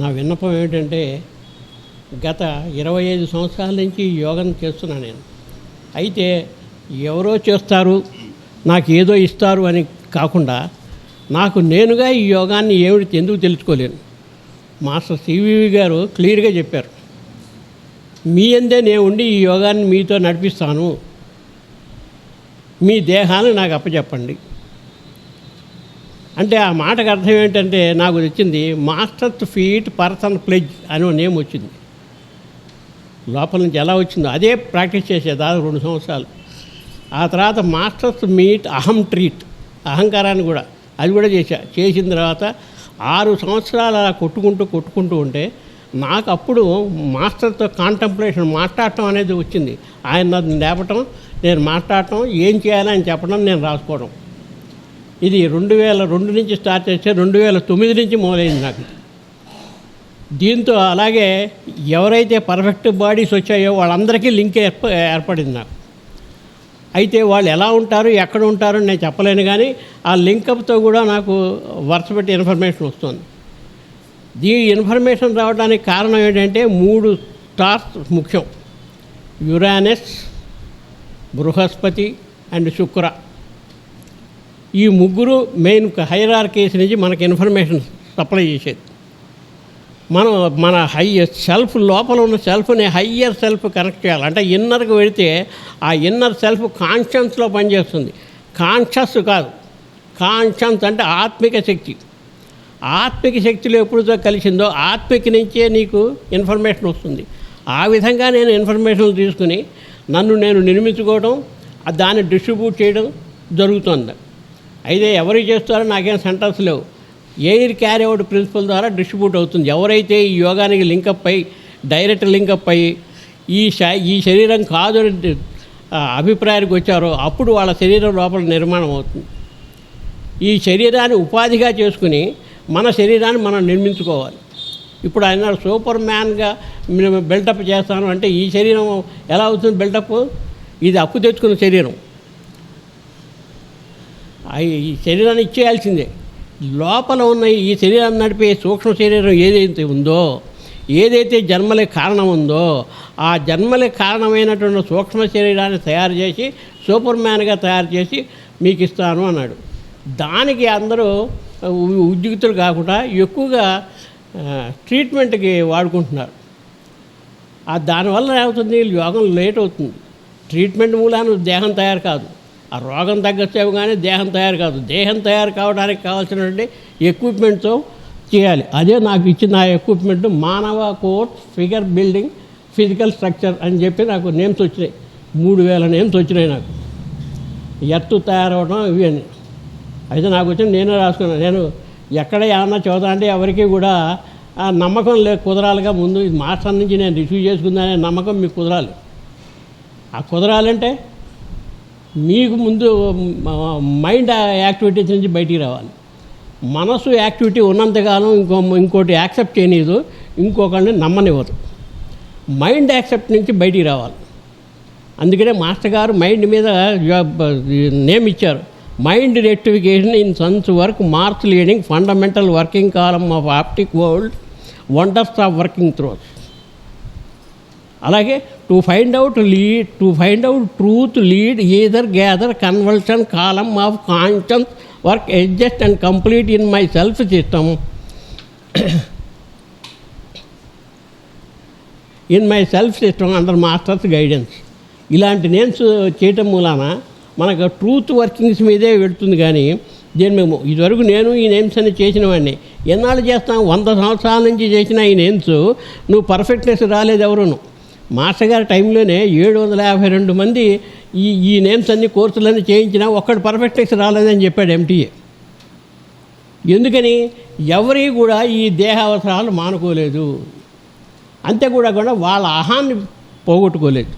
నా విన్నపం ఏమిటంటే గత ఇరవై ఐదు సంవత్సరాల నుంచి ఈ యోగం చేస్తున్నా నేను. అయితే ఎవరో చేస్తారు నాకు ఏదో ఇస్తారు అని కాకుండా నాకు నేనుగా ఈ యోగాన్ని ఏమిటి ఎందుకు తెలుసుకోలేను? మాస్టర్ సివివి గారు క్లియర్గా చెప్పారు. మీ అందే నేను ఉండి ఈ యోగాన్ని మీతో నడిపిస్తాను. మీ దేహాన్ని నాకు అప్పచెప్పండి. అంటే ఆ మాటకు అర్థం ఏంటంటే నాకు వచ్చింది మాస్టర్స్ ఫీట్ పర్సన్ ప్లెజ్ అనే నేమ్ వచ్చింది. లోపల నుంచి ఎలా వచ్చిందో అదే ప్రాక్టీస్ చేసే దాదాపు రెండు సంవత్సరాలు. ఆ తర్వాత మాస్టర్స్ మీట్ అహం ట్రీట్ అహంకారాన్ని కూడా అది కూడా చేశా. చేసిన తర్వాత ఆరు సంవత్సరాలు అలా కొట్టుకుంటూ కొట్టుకుంటూ ఉంటే నాకు అప్పుడు మాస్టర్తో కాంటంప్లేషన్ మాట్లాడటం అనేది వచ్చింది. ఆయన నన్ను లేపటం నేను మాట్లాడటం ఏం చేయాలని చెప్పడం నేను రాసుకోవడం. ఇది రెండు వేల రెండు నుంచి స్టార్ట్ చేస్తే రెండు వేల తొమ్మిది నుంచి మొదలైంది నాకు. దీంతో అలాగే ఎవరైతే పర్ఫెక్ట్ బాడీస్ వచ్చాయో వాళ్ళందరికీ లింక్ ఏర్ప ఏర్పడింది నాకు. అయితే వాళ్ళు ఎలా ఉంటారు ఎక్కడ ఉంటారు నేను చెప్పలేను కానీ ఆ లింకప్తో కూడా నాకు వరుసపెట్టి ఇన్ఫర్మేషన్ వస్తుంది. ఈ ఇన్ఫర్మేషన్ రావడానికి కారణం ఏంటంటే మూడు స్టార్స్ ముఖ్యం. యురానస్ బృహస్పతి అండ్ శుక్ర. ఈ ముగ్గురు మెయిన్ హైరార్కీస్ నుంచి మనకి ఇన్ఫర్మేషన్ సప్లై చేసేది. మనం మన హై సెల్ఫ్ లోపల ఉన్న సెల్ఫ్ని హయ్యర్ సెల్ఫ్ కనెక్ట్ చేయాలి. అంటే ఇన్నర్కి వెళితే ఆ ఇన్నర్ సెల్ఫ్ కాన్షియన్స్లో పనిచేస్తుంది. కాన్షియస్ కాదు. కాన్షియన్స్ అంటే ఆత్మిక శక్తి. ఆత్మిక శక్తిలో ఎప్పుడుతో కలిసిందో ఆత్మిక నుంచే నీకు ఇన్ఫర్మేషన్ వస్తుంది. ఆ విధంగా నేను ఇన్ఫర్మేషన్ తీసుకుని నన్ను నేను నిర్మించుకోవడం దాన్ని డిస్ట్రిబ్యూట్ చేయడం జరుగుతుంది. అయితే ఎవరు చేస్తారో నాకేం సెంటర్స్ లేవు. ఎయిర్ క్యారీ అవుట్ ప్రిన్సిపల్ ద్వారా డిస్ట్రిబ్యూట్ అవుతుంది. ఎవరైతే ఈ యోగానికి లింకప్ అయ్యి డైరెక్ట్ లింకప్ అయ్యి ఈ శ ఈ శరీరం కాదు అభిప్రాయానికి వచ్చారో అప్పుడు వాళ్ళ శరీరం లోపల నిర్మాణం అవుతుంది. ఈ శరీరాన్ని ఉపాధిగా చేసుకుని మన శరీరాన్ని మనం నిర్మించుకోవాలి. ఇప్పుడు ఆయన సూపర్ మ్యాన్గా మేము బిల్డప్ చేస్తాను అంటే ఈ శరీరం ఎలా అవుతుంది బిల్డప్? ఇది అప్పు తెచ్చుకున్న శరీరం. ఈ శరీరాన్ని ఇచ్చేయాల్సిందే. లోపల ఉన్న ఈ శరీరాన్ని నడిపే సూక్ష్మ శరీరం ఏదైతే ఉందో ఏదైతే జన్మలే కారణం ఉందో ఆ జన్మలే కారణమైనటువంటి సూక్ష్మ శరీరాన్ని తయారు చేసి సూపర్ మ్యాన్గా తయారు చేసి మీకు ఇస్తాను అన్నాడు. దానికి అందరూ ఉద్యుక్తులు కాకుండా ఎక్కువగా ట్రీట్మెంట్కి వాడుకుంటున్నారు. దానివల్ల ఏమవుతుంది? యోగం లేట్ అవుతుంది. ట్రీట్మెంట్ మూలాన దేహం తయారు కాదు. ఆ రోగం తగ్గచ్చేవి కానీ దేహం తయారు కాదు. దేహం తయారు కావడానికి కావాల్సినటువంటి ఎక్విప్మెంట్తో చేయాలి. అదే నాకు ఇచ్చిన ఆ ఎక్విప్మెంట్ మానవ court figure building physical structure అని చెప్పి నాకు నేమ్స్ వచ్చినాయి. మూడు వేల నేమ్స్ వచ్చినాయి నాకు. ఎత్తు తయారవడం ఇవి అని అయితే నాకు వచ్చిన నేనే రాసుకున్నాను నేను ఎక్కడ ఏమన్నా చదువుతా అంటే ఎవరికి కూడా ఆ నమ్మకం లే కుదరాలిగా ముందు ఇది మాస్టర్ నుంచి నేను రిసీవ్ చేసుకుందనే నమ్మకం మీకు కుదరాలి. ఆ కుదరాలంటే మీకు ముందు మైండ్ యాక్టివిటీస్ నుంచి బయటికి రావాలి. మనసు యాక్టివిటీ ఉన్నంతకాలం ఇంకో ఇంకోటి యాక్సెప్ట్ చేయనీదు ఇంకొకరిని నమ్మనివ్వదు. మైండ్ యాక్సెప్ట్ నుంచి బయటికి రావాలి. అందుకనే మాస్టర్ గారు మైండ్ మీద నేమ్ ఇచ్చారు. Mind rectification in sons work marks leading fundamental working column of optic world wonders of working throws అలాగే to find out lead to find out truth lead either gather convulsion column of conscience work adjust and complete in my self system in my self system under masters guidance ఇలాంటి names చేయటం మూలాన మనకు truth workings మీదే వెళుతుంది కానీ దీని మేము ఇదివరకు నేను ఈ నేమ్స్ అని చేసిన వాడిని ఎన్నాళ్ళు చేస్తాం? వంద సంవత్సరాల నుంచి చేసిన ఈ నేమ్స్ నువ్వు పర్ఫెక్ట్నెస్ రాలేదు ఎవరును. మాస్టర్ గారి టైంలోనే ఏడు వందల యాభై రెండు మంది ఈ ఈ నేమ్స్ అన్ని కోర్సులన్నీ చేయించినా ఒక్కడు పర్ఫెక్ట్నెస్ రాలేదని చెప్పాడు ఎంటీఏ ఎందుకని? ఎవరి కూడా ఈ దేహ అవసరాలు మానుకోలేదు. అంతే కూడా కూడా వాళ్ళ అహాన్ని పోగొట్టుకోలేదు.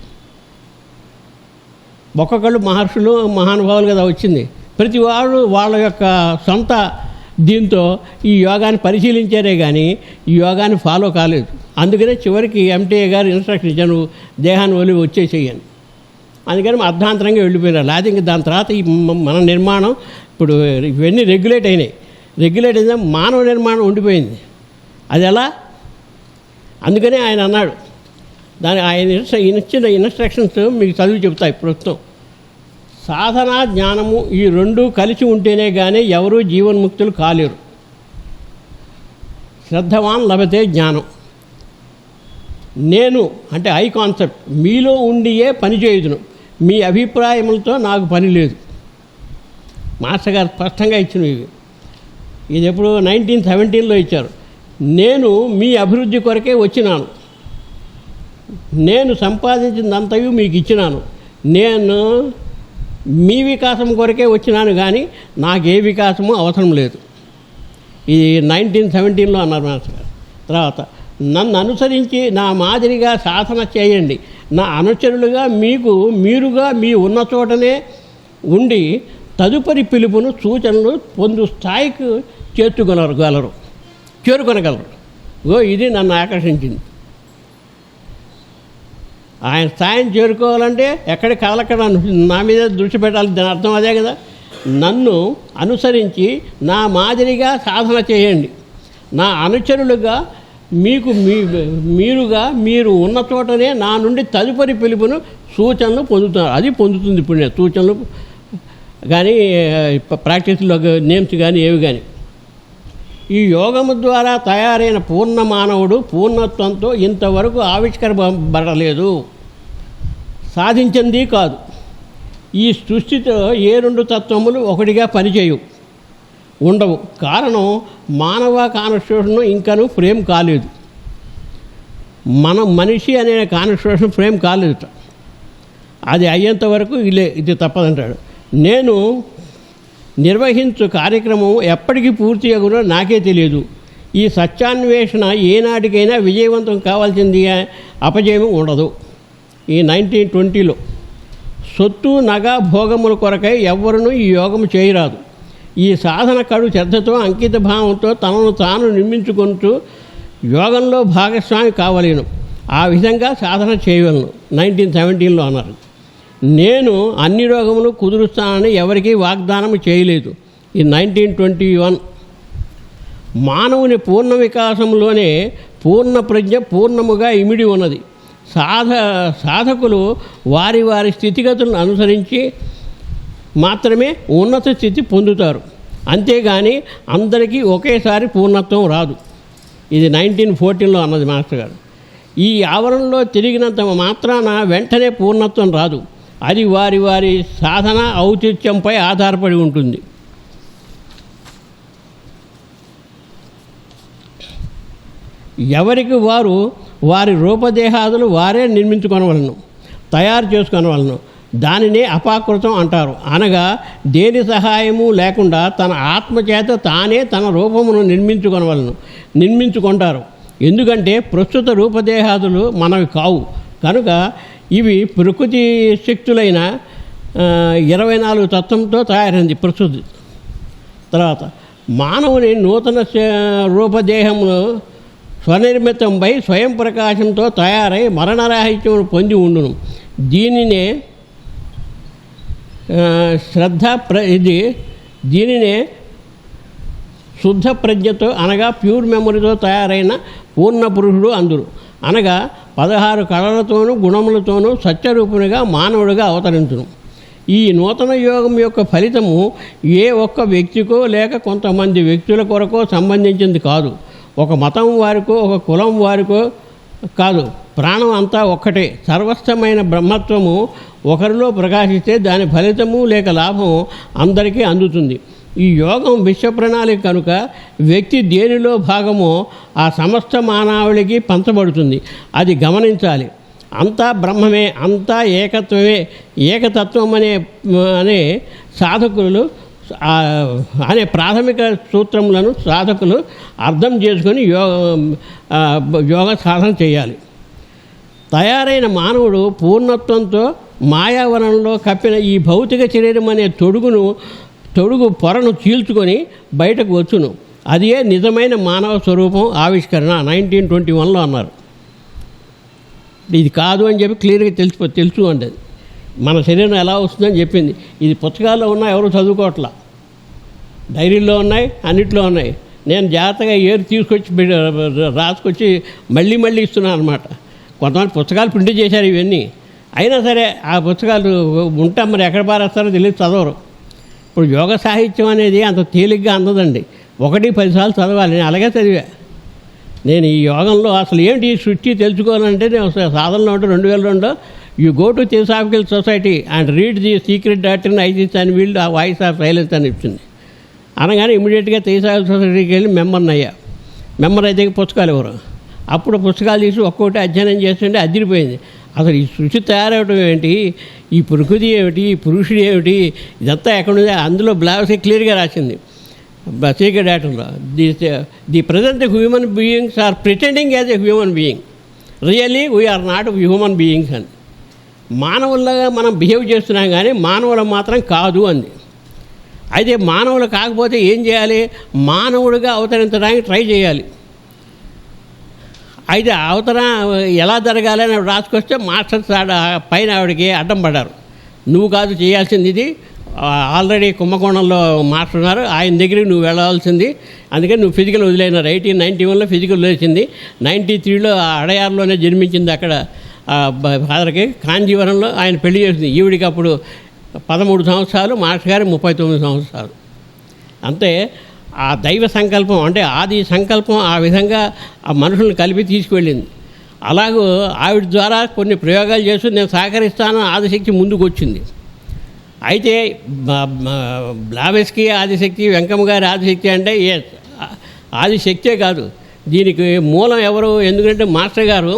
ఒక్కొక్కళ్ళు మహర్షులు మహానుభావులు కదా వచ్చింది. ప్రతి వాళ్ళు వాళ్ళ యొక్క సొంత దీంతో ఈ యోగాన్ని పరిశీలించారే కానీ ఈ యోగాన్ని ఫాలో కాలేదు. అందుకనే చివరికి ఎంటీఏ గారు ఇన్స్ట్రక్షన్ ఇచ్చాను దేహాన్ని వదిలి వచ్చేసేయను అందుకని అర్ధాంతరంగా వెళ్ళిపోయినారు. లేకపోతే ఇంక దాని తర్వాత ఈ మన నిర్మాణం ఇప్పుడు ఇవన్నీ రెగ్యులేట్ అయినాయి. రెగ్యులేట్ అయినా మానవ నిర్మాణం ఉండిపోయింది. అది ఎలా? అందుకనే ఆయన అన్నాడు. దాని ఆయన ఇన్స్ట్ర- ఇచ్చిన ఇన్స్ట్రక్షన్స్ మీకు చదివి చెప్తాయి ప్రస్తుతం. సాధన జ్ఞానము ఈ రెండు కలిసి ఉంటేనే కానీ ఎవరూ జీవన్ముక్తులు కాలేరు. శ్రద్ధవాన్ లభతే జ్ఞానం. నేను అంటే ఐ కాన్సెప్ట్ మీలో ఉండియే పని చేయుదును. మీ అభిప్రాయములతో నాకు పని లేదు. మాస్టర్ గారు స్పష్టంగా ఇచ్చినవి ఇది. ఇది ఎప్పుడు నైన్టీన్ సెవెంటీన్లో ఇచ్చారు. నేను మీ అభివృద్ధి కొరకే వచ్చినాను. నేను సంపాదించినంతయు మీకు ఇచ్చినాను. నేను మీ వికాసం కొరకే వచ్చినాను కానీ నాకే వికాసము అవసరం లేదు. ఇది నైన్టీన్ సెవెంటీన్లో అన్నారు మాస్టర్ గారు. తర్వాత నన్ను అనుసరించి నా మాదిరిగా సాధన చేయండి. నా అనుచరులుగా మీకు మీరుగా మీ ఉన్న చోటనే ఉండి తదుపరి పిలుపును సూచనలు పొందు స్థాయికి చేర్చుకొనగలరు. చేరుకొనగలరు. ఓ ఇది నన్ను ఆకర్షించింది. ఆయన స్థాయిని చేరుకోవాలంటే ఎక్కడ కదలక్కడ నా మీద దృష్టి పెట్టాలి దాని అర్థం అదే కదా. నన్ను అనుసరించి నా మాదిరిగా సాధన చేయండి. నా అనుచరులుగా మీకు మీ మీరుగా మీరు ఉన్న చోటనే నా నుండి తదుపరి పిలుపును సూచనలు పొందుతున్నారు. అది పొందుతుంది ఇప్పుడు నేను సూచనలు కానీ ప్రాక్టీస్లో నేమ్స్ కానీ ఏవి కానీ. ఈ యోగము ద్వారా తయారైన పూర్ణ మానవుడు పూర్ణత్వంతో ఇంతవరకు ఆవిష్కరింపబడలేదు. సాధించింది కాదు. ఈ సృష్టితో ఏ రెండు తత్వములు ఒకటిగా పనిచేయవు ఉండవు. కారణం మానవ కాన్స్టిట్యూషన్ ఇంకను ఫ్రేమ్ కాలేదు. మన మనిషి అనే కాన్స్టిట్యూషన్ ఫ్రేమ్ కాలేదు అది అయ్యేంత వరకు ఇలే ఇది తప్పదంటాడు. నేను నిర్వహించు కార్యక్రమం ఎప్పటికీ పూర్తి అగునో నాకే తెలియదు. ఈ సత్యాన్వేషణ ఏనాటికైనా విజయవంతం కావాల్సింది అపజయం ఉండదు. ఈ నైన్టీన్ ట్వంటీలో సొత్తు నగ భోగముల కొరకై ఎవ్వరునూ ఈ యోగము చేయరాదు. ఈ సాధన కడు శ్రద్ధతో అంకిత భావంతో తనను తాను నిర్మించుకుంటూ యోగంలో భాగస్వామి కావలేను. ఆ విధంగా సాధన చేయవలను. నైన్టీన్ సెవెంటీన్లో అన్నారు. నేను అన్ని రోగములు కుదురుస్తానని ఎవరికీ వాగ్దానం చేయలేదు. ఈ నైన్టీన్ ట్వంటీ వన్ మానవుని పూర్ణ వికాసంలోనే పూర్ణ ప్రజ్ఞ పూర్ణముగా ఇమిడి ఉన్నది. సాధ సాధకులు వారి వారి స్థితిగతులను అనుసరించి మాత్రమే ఉన్నత స్థితి పొందుతారు. అంతేగాని అందరికీ ఒకేసారి పూర్ణత్వం రాదు. ఇది నైన్టీన్ ఫోర్టీన్లో అన్నది మాస్టర్ గారు. ఈ ఆవరణలో తిరిగినంత మాత్రాన వెంటనే పూర్ణత్వం రాదు. అది వారి వారి సాధన ఔచిత్యంపై ఆధారపడి ఉంటుంది. ఎవరికి వారు వారి రూపదేహాదులు వారే నిర్మించుకొనవలను తయారు చేసుకొనవలను దానినే అపాకృతం అంటారు. అనగా దేని సహాయము లేకుండా తన ఆత్మచేత తానే తన రూపమును నిర్మించుకొనవలను నిర్మించుకుంటారు. ఎందుకంటే ప్రస్తుత రూపదేహాదులు మనవి కావు. కనుక ఇవి ప్రకృతి శక్తులైన ఇరవై నాలుగు తత్వంతో తయారైంది ప్రస్తుతి తర్వాత మానవుని నూతన రూపదేహంలో స్వనిర్మితంపై స్వయం ప్రకాశంతో తయారై మరణరాహిత్యం పొంది ఉండును. దీనినే శ్రద్ధ ప్ర ఇది దీనినే శుద్ధ ప్రజ్ఞతో అనగా ప్యూర్ మెమరీతో తయారైన పూర్ణ పురుషుడు అందురు. అనగా పదహారు కళలతోనూ గుణములతోనూ సత్యరూపునిగా మానవుడిగా అవతరించును. ఈ నూతన యోగం యొక్క ఫలితము ఏ ఒక్క వ్యక్తికో లేక కొంతమంది వ్యక్తుల కొరకో సంబంధించింది కాదు. ఒక మతం వారికో ఒక కులం వారికో కాదు. ప్రాణం అంతా ఒక్కటే. సర్వస్థమైన బ్రహ్మత్వము ఒకరిలో ప్రకాశిస్తే దాని ఫలితము లేక లాభం అందరికీ అందుతుంది. ఈ యోగం విశ్వ ప్రణాళిక కనుక వ్యక్తి దేనిలో భాగమో ఆ సమస్త మానవుడికి పంచబడుతుంది. అది గమనించాలి. అంతా బ్రహ్మమే అంతా ఏకత్వమే ఏకతత్వం అనే అనే సాధకులు అనే ప్రాథమిక సూత్రములను సాధకులు అర్థం చేసుకొని యోగ యోగ సాధన చేయాలి. తయారైన మానవుడు పూర్ణత్వంతో మాయావరణంలో కప్పిన ఈ భౌతిక శరీరం అనే తొడుగును తొడుగు పొరను చీల్చుకొని బయటకు వచ్చును. అదే నిజమైన మానవ స్వరూపం ఆవిష్కరణ నైన్టీన్ ట్వంటీ వన్లో అన్నారు. ఇది కాదు అని చెప్పి క్లియర్గా తెలిసిపో తెలుసు అంటే అది. మన శరీరం ఎలా వస్తుందని చెప్పింది. ఇది పుస్తకాల్లో ఉన్నా ఎవరు చదువుకోవట్లా. డైరీల్లో ఉన్నాయి అన్నిట్లో ఉన్నాయి. నేను జాగ్రత్తగా ఏరు తీసుకొచ్చి రాసుకొచ్చి మళ్ళీ మళ్ళీ ఇస్తున్నాను అనమాట కొంతమంది పుస్తకాలు ప్రింట్ చేశారు ఇవన్నీ. అయినా సరే ఆ పుస్తకాలు ఉంటాం మరి ఎక్కడ పారేస్తారో తెలియదు చదవరు. ఇప్పుడు యోగ సాహిత్యం అనేది అంత తేలిగ్గా అందదండి. ఒకటి పదిసార్లు చదవాలి. నేను అలాగే చదివా. నేను ఈ యోగంలో అసలు ఏంటి ఈ సృష్టి తెలుసుకోవాలంటే నేను సా- సాధనలో ఉంటే రెండు వేల రెండులో you go to Theosophical Society and read the secret doctor Isis అని వీల్డ్ ఆ వాయిస్ ఆఫ్ సైలెన్స్ అని ఇచ్చింది అనగానే ఇమీడియట్గా థియోసాఫికల్ సొసైటీకి వెళ్ళి మెంబర్ని అయ్యా. మెంబర్ అయితే పుస్తకాలు ఎవరు? అప్పుడు పుస్తకాలు తీసి ఒక్కొక్కటి అధ్యయనం చేస్తుంటే అదిరిపోయింది. అసలు ఈ సృష్టి తయారవడం ఏంటి ఈ ప్రకృతి ఏమిటి? ఈ పురుషుడు ఏమిటి? ఇదంతా ఎక్కడుంది? అందులో బ్లావ్స్ క్లియర్గా రాసింది. Secret డాక్టర్లో the the present human beings are pretending as a human being. Really we are not human beings అని. మానవుల్లాగా మనం బిహేవ్ చేస్తున్నాం కానీ మానవులు మాత్రం కాదు అంది. అయితే మానవులు కాకపోతే ఏం చేయాలి? మానవుడిగా అవతరించడానికి ట్రై చేయాలి. అయితే అవతల ఎలా జరగాలని అని రాసుకొస్తే మాస్టర్స్ ఆడ పైన ఆవిడకి అడ్డం పడ్డారు. నువ్వు కాదు చేయాల్సింది ఇది. ఆల్రెడీ కుంభకోణంలో మాస్టర్ ఉన్నారు. ఆయన దగ్గరికి నువ్వు వెళ్ళాల్సింది అందుకని నువ్వు ఫిజికల్ వదిలేనారు ఎయిటీన్ నైంటీ వన్లో ఫిజికల్ వదిలేసింది. నైంటీ త్రీలో అడయార్లోనే జన్మించింది అక్కడ ఫాదర్కి. కాంజీవరంలో ఆయన పెళ్ళి చేసింది. ఈవిడికి అప్పుడు పదమూడు సంవత్సరాలు మాస్టర్ గారు ముప్పై తొమ్మిది సంవత్సరాలు. అంతే. ఆ దైవ సంకల్పం అంటే ఆది సంకల్పం ఆ విధంగా ఆ మనుషులను కలిపి తీసుకువెళ్ళింది. అలాగూ ఆవిడ ద్వారా కొన్ని ప్రయోగాలు చేస్తూ నేను సహకరిస్తాను ఆదిశక్తి ముందుకు వచ్చింది అయితే బ్లావెస్కి ఆదిశక్తి వెంకమ్మ గారి ఆదిశక్తి అంటే ఏ ఆదిశక్తే కాదు. దీనికి మూలం ఎవరు? ఎందుకంటే మాస్టర్ గారు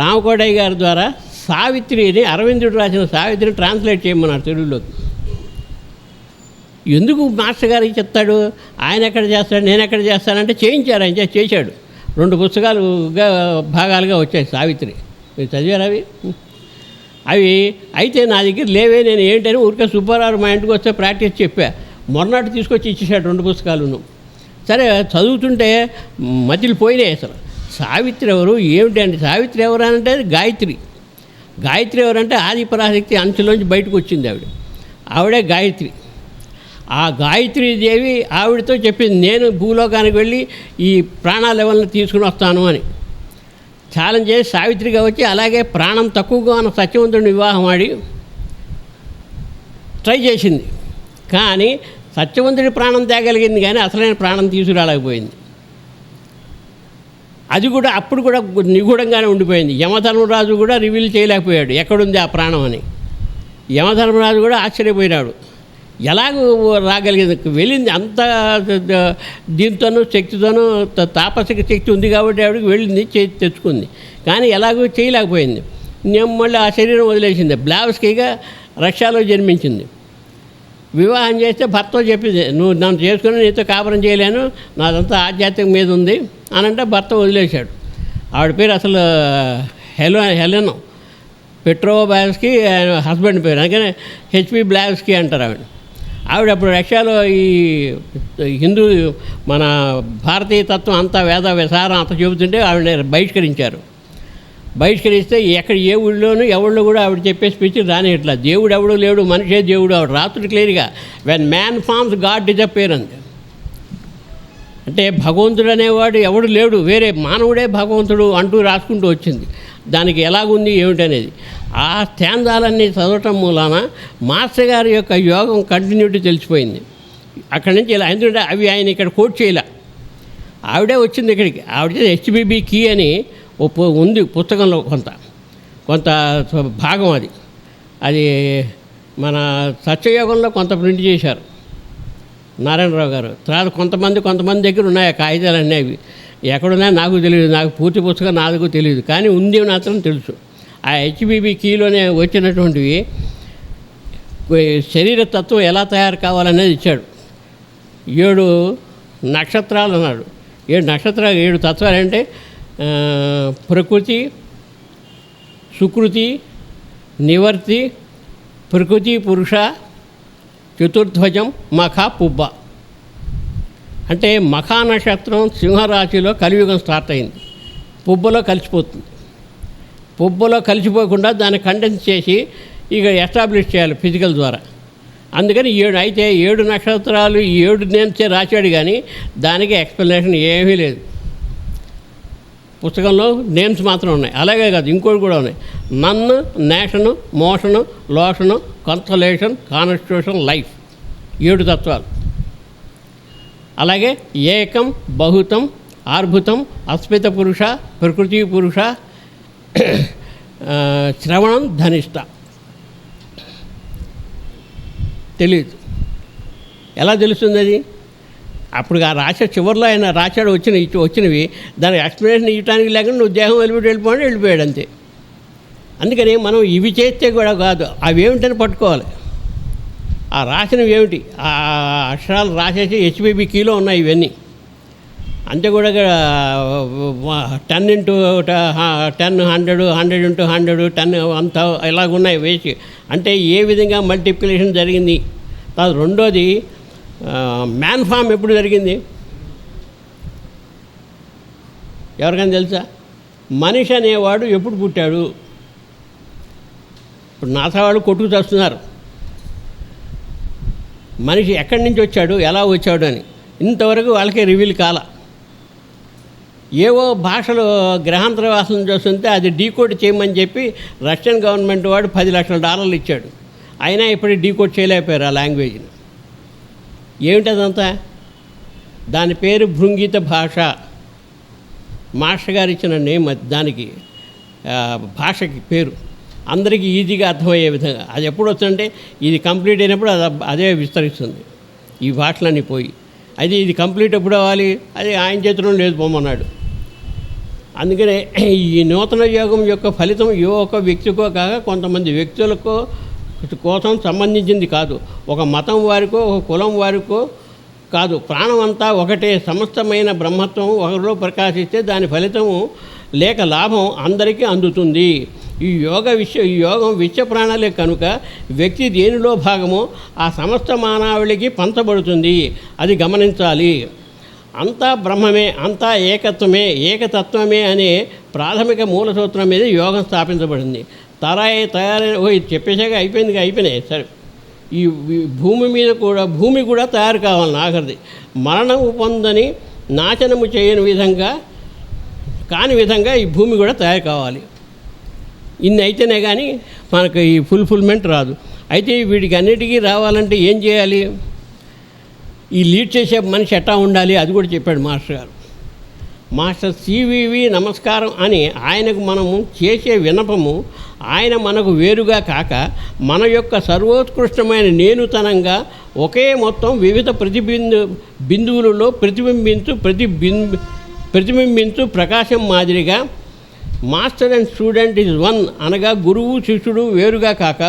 రామకోటయ్య గారి ద్వారా సావిత్రిని అరవిందుడు రాసిన సావిత్రిని ట్రాన్స్లేట్ చేయమన్నారు తెలుగులోకి. ఎందుకు మాస్టర్ గారికి చెప్తాడు? ఆయన ఎక్కడ చేస్తాడు? నేను ఎక్కడ చేస్తానంటే చేయించారు ఆయన చేశాడు. రెండు పుస్తకాలుగా భాగాలుగా వచ్చాయి సావిత్రి. మీరు చదివారు అవి? అవి అయితే నా దగ్గర లేవే నేను ఏంటని ఊరికే సుబ్బారావు మా ఇంటికి వస్తే ప్రాక్టీస్ చెప్పా. మొన్నటి తీసుకొచ్చి ఇచ్చేసాడు రెండు పుస్తకాలును. సరే చదువుతుంటే మధ్యలో పోయినాయి అసలు. సావిత్రి ఎవరు? ఏమిటి అంటే సావిత్రి ఎవరు అంటే గాయత్రి. గాయత్రి ఎవరంటే ఆదిపరాశక్తి అంచులోంచి బయటకు వచ్చింది ఆవిడ. ఆవిడే గాయత్రి. ఆ గాయత్రి దేవి ఆవిడతో చెప్పింది నేను భూలోకానికి వెళ్ళి ఈ ప్రాణ లెవెల్ని తీసుకుని వస్తాను అని. ఛాలెంజ్ చేసి సావిత్రిగా వచ్చి అలాగే ప్రాణం తక్కువగా ఉన్న సత్యవంతుడిని వివాహం ఆడి ట్రై చేసింది. కానీ సత్యవంతుడి ప్రాణం తేగలిగింది కానీ అసలైన ప్రాణం తీసుకురాలేకపోయింది. అది కూడా అప్పుడు కూడా నిగూఢంగానే ఉండిపోయింది. యమధర్మరాజు కూడా రివీల్ చేయలేకపోయాడు. ఎక్కడుంది ఆ ప్రాణం అని. యమధర్మరాజు కూడా ఆశ్చర్యపోయినాడు. ఎలాగో రాగలిగింది? వెళ్ళింది అంత దీంతోనూ శక్తితోనూ తాపసిక శక్తి ఉంది కాబట్టి ఆవిడకి వెళ్ళింది చే- తెచ్చుకుంది. కానీ ఎలాగో చేయలేకపోయింది. నేను మళ్ళీ ఆ శరీరం వదిలేసింది. బ్లావస్కీగా రష్యాలో జన్మించింది. వివాహం చేస్తే భర్త చెప్పింది నువ్వు నన్ను చేసుకుని నీతో కాపురం చేయలేను నాదంతా ఆధ్యాత్మిక మీద ఉంది అని అంటే భర్త వదిలేశాడు. ఆవిడ పేరు అసలు హెలో హెలెనో. పెట్రో బ్లావ్స్కి హస్బెండ్ పేరు. అందుకనే హెచ్పి బ్లావ్స్కి అంటారు ఆవిడ. ఆవిడ అప్పుడు రష్యాలో ఈ హిందూ మన భారతీయ తత్వం అంతా వేద విసారం అంత చెబుతుంటే ఆవిడ బహిష్కరించారు. బహిష్కరిస్తే ఎక్కడ ఏ ఊళ్ళోనూ ఎవళ్ళు కూడా ఆవిడ చెప్పే స్పీచ్ రాని ఇట్లా దేవుడు ఎవడు లేడు మనిషే దేవుడు. ఆవిడ రాత్రి క్లియర్గా when man forms God disappear అంది అంటే భగవంతుడు అనేవాడు ఎవడు లేడు వేరే మానవుడే భగవంతుడు అంటూ రాసుకుంటూ వచ్చింది. దానికి ఎలాగుంది ఏమిటనేది. ఆ స్థాందాలన్నీ చదవటం మూలాన మాస్టర్ గారి యొక్క యోగం కంటిన్యూటీ తెలిసిపోయింది. అక్కడి నుంచి ఇలా ఎందుకంటే అవి ఆయన ఇక్కడ కోట్ చేయలే. ఆవిడే వచ్చింది ఇక్కడికి. ఆవిడ హెచ్బిబి కీ అని ఉంది పుస్తకంలో కొంత. కొంత భాగం అది. అది మన సత్యయోగంలో కొంత ప్రింట్ చేశారు. నారాయణరావు గారు. తర్వాత కొంతమంది కొంతమంది దగ్గర ఉన్నాయి ఆ కాగితాలు అన్నీ అవి. ఎక్కడున్నా నాకు తెలియదు. నాకు పూర్తి పుస్తకం నాకు తెలియదు. కానీ ఉంది మాత్రం తెలుసు. ఆ హెచ్బిబి కీలోనే వచ్చినటువంటివి శరీర తత్వం ఎలా తయారు కావాలనేది ఇచ్చాడు. ఏడు నక్షత్రాలు అన్నాడు. ఏడు నక్షత్రాలు ఏడు తత్వాలు అంటే ప్రకృతి సుకృతి నివర్తి ప్రకృతి పురుష చతుర్ధ్వజం మఖ పుబ్బ. అంటే మఖా నక్షత్రం సింహరాశిలో కలియుగం స్టార్ట్ అయింది. పుబ్బలో కలిసిపోతుంది. పుబ్బలో కలిసిపోకుండా దాన్ని కండెన్స్ చేసి ఇక ఎస్టాబ్లిష్ చేయాలి ఫిజికల్ ద్వారా. అందుకని ఏడు అయితే ఏడు నక్షత్రాలు ఈ ఏడు నేమ్సే రాశాడు కానీ దానికి ఎక్స్ప్లెనేషన్ ఏమీ లేదు. పుస్తకంలో నేమ్స్ మాత్రం ఉన్నాయి. అలాగే కాదు ఇంకోటి కూడా ఉన్నాయి. నన్ను nation motion lotion consolation constitution life ఏడు తత్వాలు. అలాగే ఏకం బహుతం ఆర్భుతం అస్మిత పురుష ప్రకృతి పురుష శ్రవణం ధనిష్ట. తెలియదు ఎలా తెలుస్తుంది అది అప్పుడు ఆ రాసే చివరిలో ఆయన రాశాడు వచ్చిన వచ్చినవి. దానికి ఎక్స్ప్లెనేషన్ ఇవ్వడానికి లేకుండా నువ్వు దేహం వెళ్ళిపోయి వెళ్ళిపోయాడు వెళ్ళిపోయాడు అంతే. అందుకని మనం ఇవి చేస్తే కూడా కాదు అవి ఏమిటని పట్టుకోవాలి. ఆ రాసినవి ఏమిటి? ఆ అక్షరాలు రాసేసి హెచ్బిబి కీలో ఉన్నాయి ఇవన్నీ. అంతే కూడా ten into ten hundred hundred into hundred ten అంత ఇలాగున్నాయి వేసి. అంటే ఏ విధంగా మల్టిప్లికేషన్ జరిగింది? తర్వాత రెండోది మ్యాన్ ఫామ్ ఎప్పుడు జరిగింది? ఎవరికైనా తెలుసా? మనిషి అనేవాడు ఎప్పుడు పుట్టాడు? ఇప్పుడు నాసా వాళ్ళు కొట్టుకు తెస్తున్నారు మనిషి ఎక్కడి నుంచి వచ్చాడు ఎలా వచ్చాడు అని. ఇంతవరకు వాళ్ళకే రివీల్ కాల. ఏవో భాషలు గ్రహాంతర వాసన చూస్తుంటే అది డీకోడ్ చేయమని చెప్పి రష్యన్ గవర్నమెంట్ వాడు పది లక్షల డాలర్లు ఇచ్చాడు. అయినా ఇప్పుడు డీకోడ్ చేయలేకపోయారు ఆ లాంగ్వేజ్ని ఏమిటదంతా? దాని పేరు భృంగిత భాష. మాస్టర్ గారు ఇచ్చిన నేమ్ దానికి భాషకి పేరు. అందరికీ ఈజీగా అర్థమయ్యే విధంగా. అది ఎప్పుడు వస్తుందంటే ఇది కంప్లీట్ అయినప్పుడు అది అదే విస్తరిస్తుంది. ఈ భాషలన్నీ పోయి. అది ఇది కంప్లీట్ ఎప్పుడు అవ్వాలి? అది ఆయన చేతిలో లేదు పోమన్నాడు అందుకనే ఈ నూతన యోగం యొక్క ఫలితం ఏ ఒక్క వ్యక్తికో కాక కొంతమంది వ్యక్తులకో కోసం సంబంధించింది కాదు. ఒక మతం వారికో ఒక కులం వారికో కాదు. ప్రాణం అంతా ఒకటే సమస్తమైన బ్రహ్మత్వం ఒకరిలో ప్రకాశిస్తే దాని ఫలితము లేక లాభం అందరికీ అందుతుంది. ఈ యోగ విషయ ఈ యోగం విశ్వ ప్రాణాలే కనుక వ్యక్తి దేనిలో భాగమో ఆ సమస్త మానవుడికి పంచబడుతుంది. అది గమనించాలి. అంతా బ్రహ్మమే అంతా ఏకత్వమే ఏకతత్వమే అనే ప్రాథమిక మూల సూత్రం మీద యోగం స్థాపించబడింది. తరాయి తయారైన ఓ ఇది చెప్పేసాక అయిపోయింది అయిపోయినాయి. సరే. ఈ భూమి మీద కూడా భూమి కూడా తయారు కావాలి నాగరిది. మరణము పొందని నాశనము చేయని విధంగా కాని విధంగా ఈ భూమి కూడా తయారు కావాలి. ఇన్ని అయితేనే కానీ మనకు ఈ ఫుల్ఫిల్మెంట్ రాదు. అయితే వీటికి అన్నిటికీ రావాలంటే ఏం చేయాలి? ఈ లీడ్ చేసే మనిషి ఎట్టా ఉండాలి? అది కూడా చెప్పాడు మాస్టర్ గారు. మాస్టర్ సివివి నమస్కారం అని ఆయనకు మనము చేసే వినపము ఆయన మనకు వేరుగా కాక మన యొక్క సర్వోత్కృష్టమైన నేనుతనంగా ఒకే మొత్తం వివిధ ప్రతిబిందు బిందువులలో ప్రతిబింబించు ప్రతిబింబి ప్రతిబింబించు ప్రకాశం మాదిరిగా master and student is one అనగా గురువు శిష్యుడు వేరుగా కాక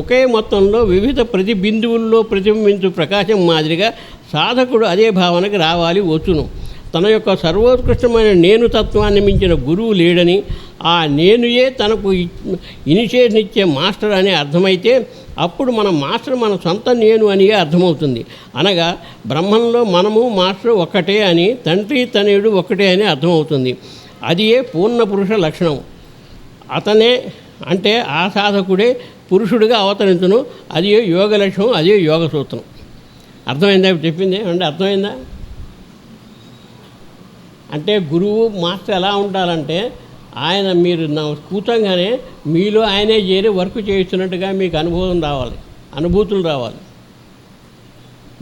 ఒకే మొత్తంలో వివిధ ప్రతి బిందువుల్లో ప్రతిబింబించు ప్రకాశం మాదిరిగా సాధకుడు అదే భావనకి రావాలి వచ్చును. తన యొక్క సర్వోత్కృష్టమైన నేను తత్వాన్ని మించిన గురువు లేడని ఆ నేనుయే తనకు ఇనిషియేషన్ ఇచ్చే మాస్టర్ అని అర్థమైతే అప్పుడు మన మాస్టర్ మన సొంత నేను అని అర్థమవుతుంది. అనగా బ్రహ్మంలో మనము మాస్టర్ ఒక్కటే అని తండ్రి తనయుడు ఒక్కటే అని అర్థమవుతుంది. అది ఏ పూర్ణ పురుష లక్షణం. అతనే అంటే ఆ సాధకుడే పురుషుడిగా అవతరించును అది యోగ లక్ష్యం అది యోగ సూత్రం. అర్థమైందా చెప్పింది? అంటే అర్థమైందా? అంటే గురువు మాస్టర్ ఎలా ఉండాలంటే ఆయన మీరు నా కూతంగానే మీలో ఆయనే చేరి వర్క్ చేస్తున్నట్టుగా మీకు అనుభవం రావాలి అనుభూతులు రావాలి.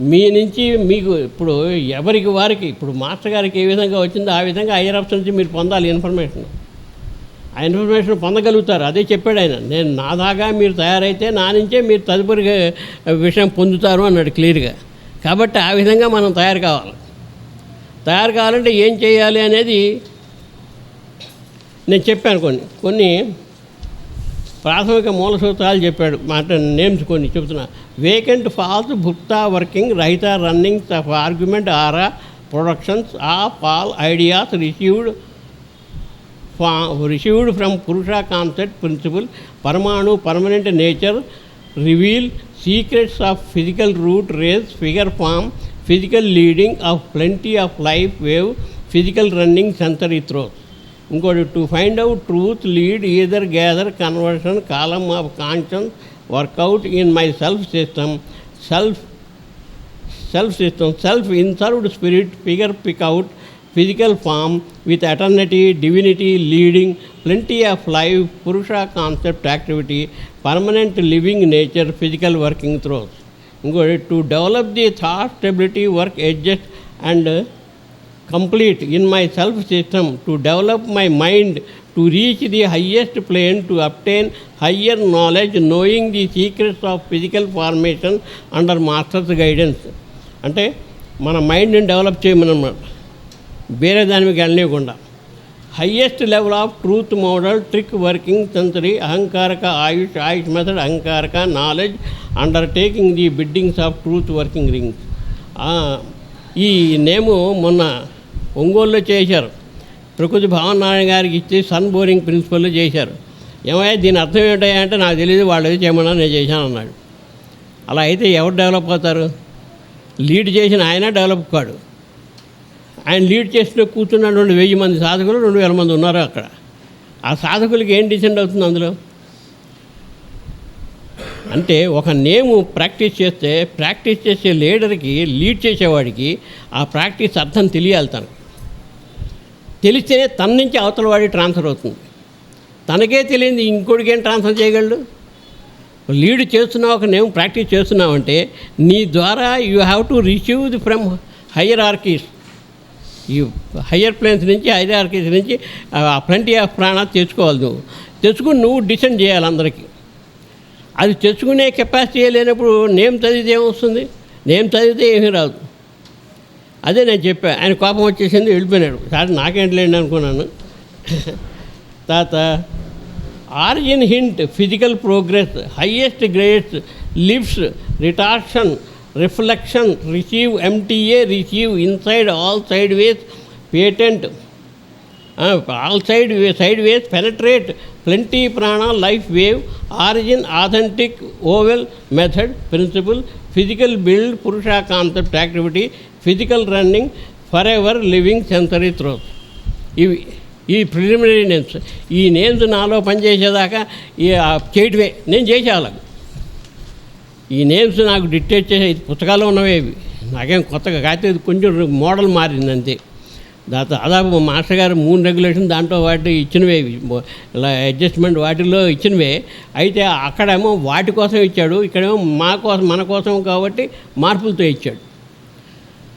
మీ నుంచి మీకు ఇప్పుడు ఎవరికి వారికి ఇప్పుడు మాస్టర్ గారికి ఏ విధంగా వచ్చిందో ఆ విధంగా హైయర్ ఆప్షన్ నుంచి మీరు పొందాలి ఇన్ఫర్మేషన్. ఆ ఇన్ఫర్మేషన్ పొందగలుగుతారు. అదే చెప్పాడు ఆయన. నేను నా దాకా మీరు తయారైతే నా నుంచే మీరు తదుపరి విషయం పొందుతారు అన్నాడు క్లియర్గా. కాబట్టి ఆ విధంగా మనం తయారు కావాలి. తయారు కావాలంటే ఏం చేయాలి అనేది నేను చెప్పాను కొన్ని. కొన్ని ప్రాథమిక మూల సూత్రాలు చెప్పాడు. మాట నేమ్స్ కొన్ని చెప్తున్నా వేకెంట్ ఫాల్స్ భుక్తా వర్కింగ్ రహిత running of argument aura productions of all ideas received ఫా received from purusha concept principle paramanu permanent nature reveal secrets of physical root race figure form physical leading of plenty of life wave physical running sensory throws ఇంకోటి to find out truth lead either gather conversion column of conscience workout in my self system self self system, self inserved spirit, figure pick out, physical form with eternity, divinity leading, plenty of life, Purusha concept activity, permanent living nature, physical working throws. ఇంకోటి to develop the thought stability work adjust and complete in my self system to develop my mind to reach the highest plane to obtain higher knowledge knowing the secrets of physical formation under master's guidance అంటే మన మైండ్ని develop చేయమన్నమాట వేరే దాని మీకు వెళ్ళనివ్వకుండా highest level of truth model trick working sensory అహంకారక ఆయుష్ ఆయుష్ method అహంకారక knowledge undertaking the biddings of truth working rings ఈ name మొన్న ఒంగోలులో చేశారు. ప్రకృతి భవన్ నారాయణ గారికి ఇచ్చి సన్ బోరింగ్ ప్రిన్సిపల్లో చేశారు. ఏమయ్యా దీని అర్థం ఏమిటయ్యా అంటే నాకు తెలియదు వాళ్ళు ఏది చేయమన్నా నేను చేశాను అన్నాడు. అలా అయితే ఎవరు డెవలప్ అవుతారు? లీడ్ చేసిన ఆయన డెవలప్ కాడు. ఆయన లీడ్ చేసిన కూర్చున్న రెండు వెయ్యి మంది సాధకులు రెండు వేల మంది ఉన్నారు అక్కడ. ఆ సాధకులకి ఏం డిసెండ్ అవుతుంది అందులో? అంటే ఒక నేము ప్రాక్టీస్ చేస్తే ప్రాక్టీస్ చేసే లీడర్కి లీడ్ చేసేవాడికి ఆ ప్రాక్టీస్ అర్థం తెలియాలి తనకు. తెలిస్తేనే తన నుంచి అవతల వాడి ట్రాన్స్ఫర్ అవుతుంది. తనకే తెలియంది ఇంకోటికి ఏం ట్రాన్స్ఫర్ చేయగలడు? లీడ్ చేస్తున్నావు ఒక నేమ్ ప్రాక్టీస్ చేస్తున్నావంటే నీ ద్వారా you have to receive the from hierarchies ఈ హయ్యర్ ప్లేన్స్ నుంచి హైయర్ ఆర్కీస్ నుంచి ప్lenty ఆఫ్ ప్రాణ తెచ్చుకోవాలి నువ్వు. తెచ్చుకుని నువ్వు డిసెండ్ చేయాలి అందరికీ. అది తెచ్చుకునే కెపాసిటీ లేనప్పుడు నేమ్ చదివితే ఏమొస్తుంది? నేమ్ చదివితే ఏమీ రాదు. అదే నేను చెప్పా. ఆయన కోపం వచ్చేసింది వెళ్ళిపోయినాడు. సార్ నాకేంటలేండి అనుకున్నాను. తాత origin hint physical progress highest grades lifts retortion reflection receive MTA receive inside all side ways patent all side way side ways penetrate plenty prana life wave origin authentic oval method principle physical build purusha concept activity physical running for ever living sensory throat ఇవి ఈ preliminary names. ఈ names నాలో పనిచేసేదాకా ఈ చేయటమే. నేను చేసేవాళ్ళం. ఈ names నాకు డిక్టేట్ చేసే పుస్తకాలు ఉన్నవే ఇవి. నాకేం కొత్తగా కాకపోతే ఇది కొంచెం మోడల్ మారింది అంతే. దాదాపు మాస్టర్ గారు మూడు రెగ్యులేషన్ దాంట్లో వాటి ఇచ్చినవే ఇలా అడ్జస్ట్మెంట్ వాటిల్లో ఇచ్చినవే. అయితే అక్కడేమో వాటి కోసం ఇచ్చాడు ఇక్కడేమో మా కోసం మన కోసం కాబట్టి మార్పులతో ఇచ్చాడు.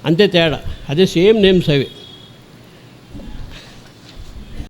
అంతే తేడా. అదే సేమ్ నేమ్స్ అవి.